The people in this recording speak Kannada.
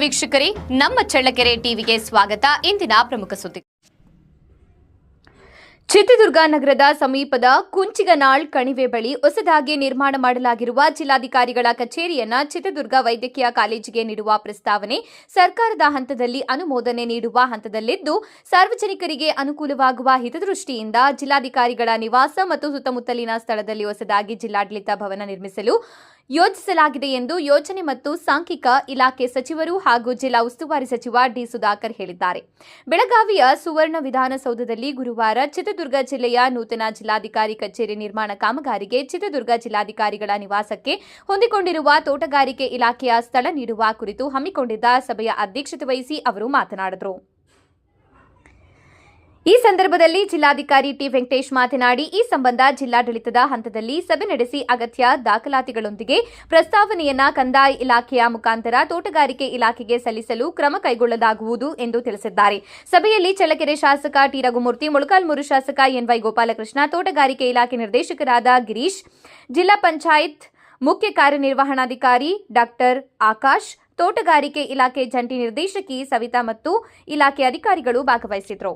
ವೀಕ್ಷಕರೇ, ನಮ್ಮ ಚಳ್ಳಕೆರೆ ಟಿವಿಗೆ ಸ್ವಾಗತ. ಇಂದಿನ ಪ್ರಮುಖ ಸುದ್ದಿ ಚಿತ್ರದುರ್ಗ ನಗರದ ಸಮೀಪದ ಕುಂಚಿಗನಾಳ್ ಕಣಿವೆ ಬಳಿ ಹೊಸದಾಗಿ ನಿರ್ಮಾಣ ಮಾಡಲಾಗಿರುವ ಜಿಲ್ಲಾಧಿಕಾರಿಗಳ ಕಚೇರಿಯನ್ನ ಚಿತ್ರದುರ್ಗ ವೈದ್ಯಕೀಯ ಕಾಲೇಜಿಗೆ ನೀಡುವ ಪ್ರಸ್ತಾವನೆ ಸರ್ಕಾರದ ಹಂತದಲ್ಲಿ ಅನುಮೋದನೆ ನೀಡುವ ಹಂತದಲ್ಲಿದ್ದು, ಸಾರ್ವಜನಿಕರಿಗೆ ಅನುಕೂಲವಾಗುವ ಹಿತದೃಷ್ಟಿಯಿಂದ ಜಿಲ್ಲಾಧಿಕಾರಿಗಳ ನಿವಾಸ ಮತ್ತು ಸುತ್ತಮುತ್ತಲಿನ ಸ್ಥಳದಲ್ಲಿ ಹೊಸದಾಗಿ ಜಿಲ್ಲಾಡಳಿತ ಭವನ ನಿರ್ಮಿಸಲು ಯೋಜಿಸಲಾಗಿದೆ ಎಂದು ಯೋಜನೆ ಮತ್ತು ಸಾಂಖ್ಯಿಕ ಇಲಾಖೆ ಸಚಿವರು ಹಾಗೂ ಜಿಲ್ಲಾ ಉಸ್ತುವಾರಿ ಸಚಿವ ಡಿ ಸುಧಾಕರ್ ಹೇಳಿದ್ದಾರೆ. ಬೆಳಗಾವಿಯ ಸುವರ್ಣ ವಿಧಾನಸೌಧದಲ್ಲಿ ಗುರುವಾರ ಚಿತ್ರದುರ್ಗ ಜಿಲ್ಲೆಯ ನೂತನ ಜಿಲ್ಲಾಧಿಕಾರಿ ಕಚೇರಿ ನಿರ್ಮಾಣ ಕಾಮಗಾರಿಗೆ ಚಿತ್ರದುರ್ಗ ಜಿಲ್ಲಾಧಿಕಾರಿಗಳ ನಿವಾಸಕ್ಕೆ ಹೊಂದಿಕೊಂಡಿರುವ ತೋಟಗಾರಿಕೆ ಇಲಾಖೆಯ ಸ್ಥಳ ನೀಡುವ ಕುರಿತು ಹಮ್ಮಿಕೊಂಡಿದ್ದ ಸಭೆಯ ಅಧ್ಯಕ್ಷತೆ ವಹಿಸಿ ಅವರು ಮಾತನಾಡಿದರು. ಈ ಸಂದರ್ಭದಲ್ಲಿ ಜಿಲ್ಲಾಧಿಕಾರಿ ಟಿ ವೆಂಕಟೇಶ್ ಮಾತನಾಡಿ, ಈ ಸಂಬಂಧ ಜಿಲ್ಲಾಡಳಿತದ ಹಂತದಲ್ಲಿ ಸಭೆ ನಡೆಸಿ ಅಗತ್ಯ ದಾಖಲಾತಿಗಳೊಂದಿಗೆ ಪ್ರಸ್ತಾವನೆಯನ್ನ ಕಂದಾಯ ಇಲಾಖೆಯ ಮುಖಾಂತರ ತೋಟಗಾರಿಕೆ ಇಲಾಖೆಗೆ ಸಲ್ಲಿಸಲು ಕ್ರಮ ಕೈಗೊಳ್ಳಲಾಗುವುದು ಎಂದು ತಿಳಿಸಿದ್ದಾರೆ. ಸಭೆಯಲ್ಲಿ ಚಳ್ಳಕೆರೆ ಶಾಸಕ ಟಿ ರಘುಮೂರ್ತಿ ಮೊಳಕಾಲ್ಮೂರು ಶಾಸಕ ಎನ್ವೈ ಗೋಪಾಲಕೃಷ್ಣ, ತೋಟಗಾರಿಕೆ ಇಲಾಖೆ ನಿರ್ದೇಶಕರಾದ ಗಿರೀಶ್, ಜಿಲ್ಲಾ ಪಂಚಾಯತ್ ಮುಖ್ಯ ಕಾರ್ಯನಿರ್ವಹಣಾಧಿಕಾರಿ ಡಾಕ್ಟರ್ ಆಕಾಶ್, ತೋಟಗಾರಿಕೆ ಇಲಾಖೆ ಜಂಟಿ ನಿರ್ದೇಶಕಿ ಸವಿತಾ ಮತ್ತು ಇಲಾಖೆ ಅಧಿಕಾರಿಗಳು ಭಾಗವಹಿಸಿದರು.